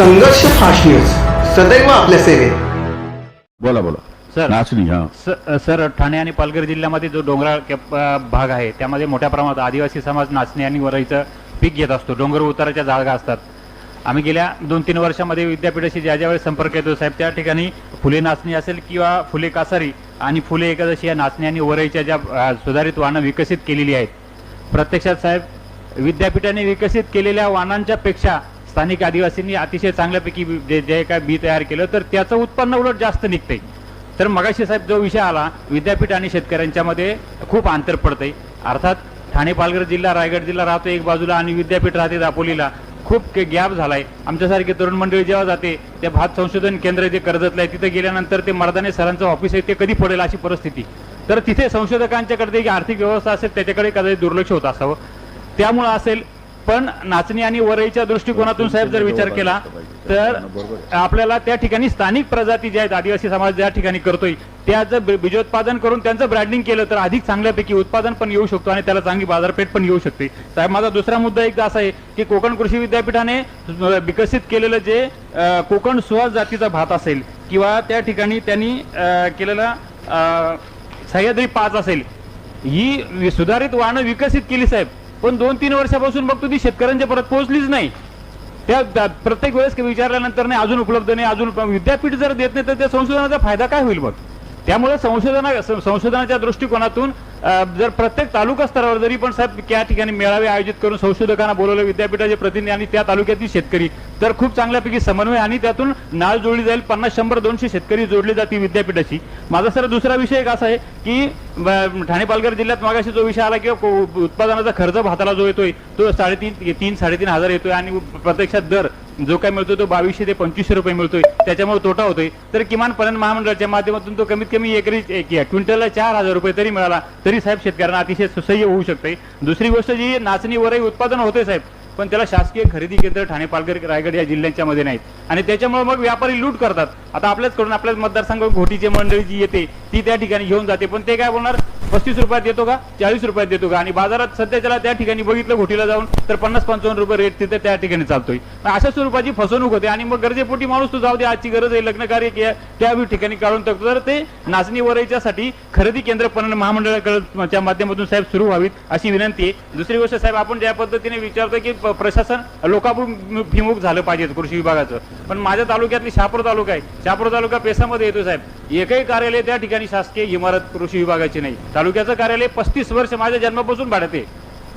संघर्ष fast news सदैव आपल्या सेवेत. बोला बोला. सर. नाचणी हा. सर ठाणे आणि पालघर जिल्ह्यामध्ये जो डोंगराळ भाग आहे त्यामध्ये मोठ्या प्रमाणात आदिवासी समाज नाचणी आणि वरईचं पीक घेत असतो. डोंगर उताराच्या जागा असतात. आम्ही गेल्या दोन तीन वर्षामध्ये विद्यापीठाशी ज्या ज्यावेळेस संपर्क येतो साहेब त्या ठिकाणी फुले नाचणी असेल किंवा फुले कासारी आणि फुले एकादशी या नाचणी आणि वरईच्या ज्या सुधारित वाहनं विकसित केलेली आहेत. प्रत्यक्षात साहेब विद्यापीठाने विकसित केलेल्या वाहनांच्या पेक्षा स्थानिक आदिवासींनी अतिशय चांगल्यापैकी जे जे काय बी तयार केलं तर त्याचं उत्पन्न उलट जास्त निघतंय. तर मगाशी साहेब जो विषय आला विद्यापीठ आणि शेतकऱ्यांच्यामध्ये खूप अंतर पडतंय. अर्थात ठाणे पालघर जिल्हा रायगड जिल्हा राहतो एक बाजूला आणि विद्यापीठ राहते दापोलीला. खूप गॅप झालाय. आमच्यासारखी तरुण मंडळी जेव्हा जाते ते भात संशोधन केंद्र जे कर्जतलं आहे तिथे गेल्यानंतर ते मर्दाने सरांचं ऑफिस आहे ते कधी पडेल अशी परिस्थिती. तर तिथे संशोधकांच्याकडे जी आर्थिक व्यवस्था असेल त्याच्याकडे कदाचित दुर्लक्ष होत असावं. त्यामुळं असेल पण नाचणी आणि वरईच्या दृष्टिकोनातून साहेब जर विचार केला तर आपल्याला त्या ठिकाणी स्थानिक प्रजाती ज्या आहेत आदिवासी समाज ज्या ठिकाणी करतोय त्या जर बीजोत्पादन करून त्यांचं ब्रँडिंग केलं तर अधिक चांगल्यापैकी उत्पादन पण येऊ शकतो आणि त्याला चांगली बाजारपेठ पण येऊ शकते. साहेब माझा दुसरा मुद्दा एकदा असा आहे की कोकण कृषी विद्यापीठाने विकसित केलेलं जे कोकण सुहास जातीचा भात असेल किंवा त्या ठिकाणी त्यांनी केलेला सह्याद्री पाच असेल ही सुधारित वाहनं विकसित केली साहेब. पण दोन तीन वर्षापासून बघतो ती शेतकऱ्यांच्या परत पोहोचलीच नाही. त्या प्रत्येक वेळेस विचारल्यानंतर नाही अजून उपलब्ध नाही अजून विद्यापीठ जर देत नाही तर त्या संशोधनाचा फायदा काय होईल मग त्यामुळे संशोधना संशोधनाच्या दृष्टिकोनातून जर प्रत्येक तालुका स्तरावर जरी पण साहेब त्या ठिकाणी मेळावे आयोजित करून संशोधकांना बोलवलं विद्यापीठाचे प्रतिनिधी आणि त्या तालुक्यातील शेतकरी तर खूप चांगल्यापैकी समन्वय आणि त्यातून नाळ जोडली जाईल. पन्नास शंभर दोनशे शेतकरी जोडले जातील विद्यापीठाशी. माझा सर दुसरा विषय एक असा आहे की ठाणे पालघर जिल्ह्यात मागाशी जो विषय आला की उत्पादनाचा खर्च भाताला जो येतोय तो साडेतीन तीन साडेतीन हजार येतोय आणि प्रत्यक्षात दर जो काय मिळतोय तो बावीसशे ते पंचवीसशे रुपये मिळतोय. त्याच्यामुळे तोटा होतोय. तर किमान पणन महामंडळाच्या माध्यमातून तो कमीत कमी एकरी एक क्विंटलला चार हजार रुपये तरी मिळाला. तरी साहेब शेतकऱ्यांना अतिशय सुसह्य होऊ शकते दुसरी गोष्ट जी नाचणीवरही उत्पादन होते साहेब. पण त्याला शासकीय खरेदी केंद्र ठाणे पालघर रायगड या जिल्ह्यांच्या मध्ये नाहीत. आणि त्याच्यामुळे मग व्यापारी लूट करतात. आता आपल्याच करून आपल्याच मतदारसंघ घोटीची मंडळी जी येते ती त्या ठिकाणी घेऊन जाते. पण ते काय बोलणार? पस्तीस रुपयात देतो का? चाळीस रुपयात देतो का? आणि बाजारात सध्याच्याला त्या ठिकाणी बघितलं घोटीला जाऊन तर पन्नास पंचावन्न रुपये रेट तिथे त्या ठिकाणी चालतोय. अशा स्वरूपाची फसवणूक होते आणि मग गरजेपोटी माणूस तू जाऊ दे आजची गरज आहे लग्न कार्य त्या ठिकाणी काढून टाकतो. तर ते नाचणी वरायच्यासाठी खरेदी केंद्र पणन महामंडळाच्या माध्यमातून साहेब सुरू व्हावीत अशी विनंती आहे. दुसरी गोष्ट साहेब आपण ज्या पद्धतीने विचारतो की प्रशासन लोकाभिमुख झालं पाहिजे कृषी विभागाचं. पण माझ्या तालुक्यातली शहापूर तालुका आहे. शहापूर तालुका पेसामध्ये येतो साहेब. एकही कार्यालय त्या ठिकाणी शासकीय इमारत कृषी विभागाची नाही. तालुक्याचं कार्यालय पस्तीस वर्ष माझ्या जन्मापासून भाड्यात आहे.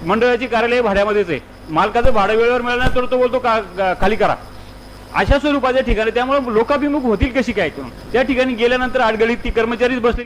मंडळाची कार्यालय भाड्यामध्येच आहे. मालकाचं भाडं वेळेवर मिळालं तर तो बोलतो का का- खाली करा. अशा स्वरूपाच्या ठिकाणी त्यामुळे लोकाभिमुख होतील कशी काय? त्या ठिकाणी गेल्यानंतर आडगळीत ती कर्मचारीच बसले.